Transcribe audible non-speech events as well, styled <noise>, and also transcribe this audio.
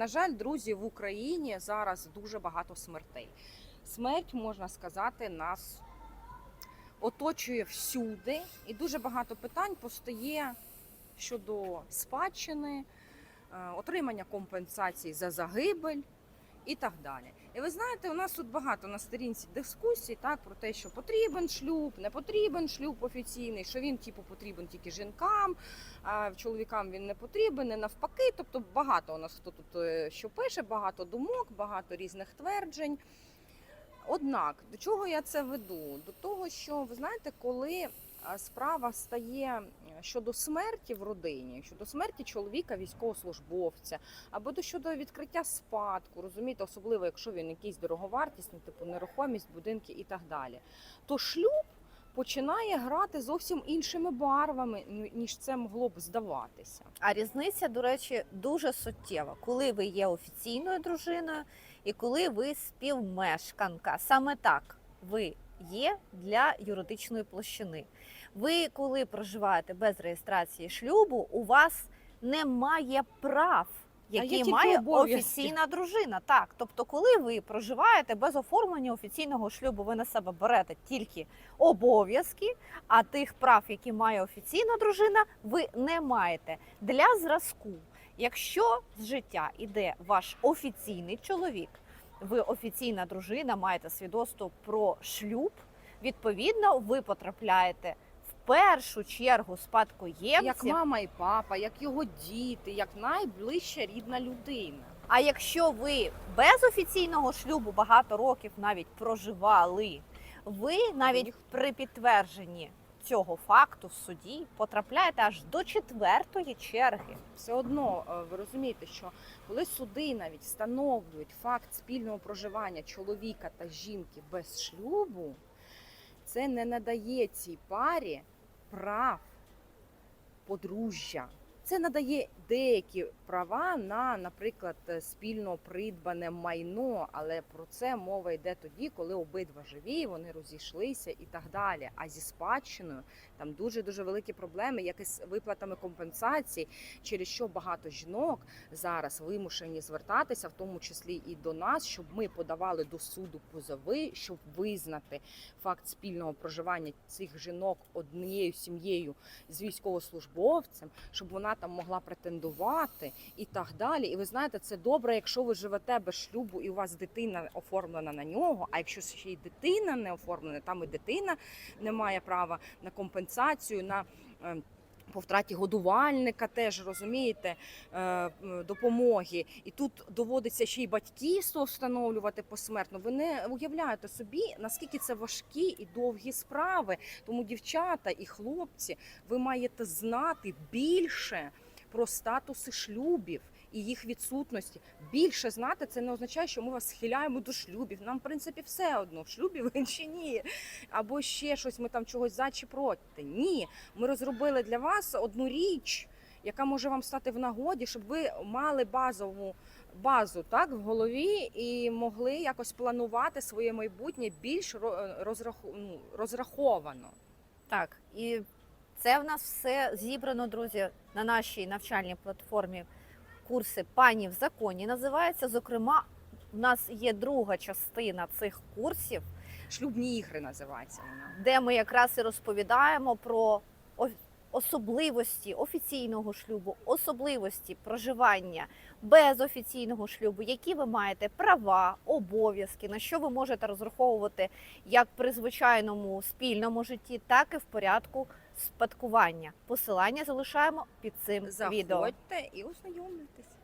на жаль, друзі, в Україні зараз дуже багато смертей. Смерть, можна сказати, нас оточує всюди, і дуже багато питань постає щодо спадщини, е, отримання компенсацій за загибель і так далі. І ви знаєте, у нас тут багато на сторінці дискусій так про те, що потрібен шлюб, не потрібен шлюб офіційний, що він типу потрібен тільки жінкам, а чоловікам він не потрібен, не навпаки. Тобто багато у нас хто тут е, що пише, багато думок, багато різних тверджень. Однак до чого я це веду? До того, що ви знаєте, коли справа стає щодо смерті в родині, щодо смерті чоловіка, військовослужбовця, або до щодо відкриття спадку, розумієте, особливо якщо він якийсь дороговартісний, типу нерухомість, будинки і так далі, то шлюб починає грати зовсім іншими барвами, ніж це могло б здаватися. А різниця, до речі, дуже суттєва, коли ви є офіційною дружиною і коли ви співмешканка. Саме так ви є для юридичної площини. Ви, коли проживаєте без реєстрації шлюбу, у вас немає прав. Які має офіційна дружина, так тобто, коли ви проживаєте без оформлення офіційного шлюбу, ви на себе берете тільки обов'язки, а тих прав, які має офіційна дружина, ви не маєте. Для зразку, якщо з життя іде ваш офіційний чоловік, ви офіційна дружина, маєте свідоцтво про шлюб, відповідно, ви потрапляєте в першу чергу спадкоємців. Як мама і папа, як його діти, як найближча рідна людина. А якщо ви без офіційного шлюбу багато років навіть проживали, ви навіть при підтвердженні цього факту в суді потрапляєте аж до четвертої черги. Все одно е, ви розумієте, що коли суди навіть встановлюють факт спільного проживання чоловіка та жінки без шлюбу, це не надає цій парі прав подружжя. Це надає деякі права на, наприклад, е, спільно придбане майно, але про це мова йде тоді, коли обидва живі, вони розійшлися і так далі. А зі спадщиною там дуже дуже великі проблеми, як із виплатами компенсацій, через що багато жінок зараз вимушені звертатися, в тому числі і до нас, щоб ми подавали до суду позови, щоб визнати факт спільного проживання цих жінок однією сім'єю з військовослужбовцем, щоб вона там могла претендувати і так далі. І ви знаєте, це добре, якщо ви живете без шлюбу і у вас дитина оформлена на нього. А якщо ще й дитина не оформлена, там і дитина не має права на компенсацію, на е, по втраті годувальника теж розумієте е, допомоги, і тут доводиться ще й батьківство встановлювати посмертно. Ви не уявляєте собі, наскільки це важкі і довгі справи. Тому дівчата і хлопці, ви маєте знати більше про статуси шлюбів і їх відсутності. Більше знати це не означає, що ми вас схиляємо до шлюбів. Нам, в принципі, все одно в шлюбі ви <laughs> чи ні. Або ще щось ми там чогось за чи проти. Ні, ми розробили для вас одну річ, яка може вам стати в нагоді, щоб ви мали базову базу так в голові і могли якось планувати своє майбутнє більш розраху- ну, розраховано. Так, і це в нас все зібрано, друзі, на нашій навчальній платформі. Курси пані в законі називається. Зокрема, у нас є друга частина цих курсів, Шлюбні ігри називається вона. де ми якраз і розповідаємо про особливості офіційного шлюбу, особливості проживання без офіційного шлюбу, які ви маєте права, обов'язки, на що ви можете розраховувати як при звичайному спільному житті, так і в порядку спадкування. Посилання залишаємо під цим відео. Заходьте і ознайомлюйтесь.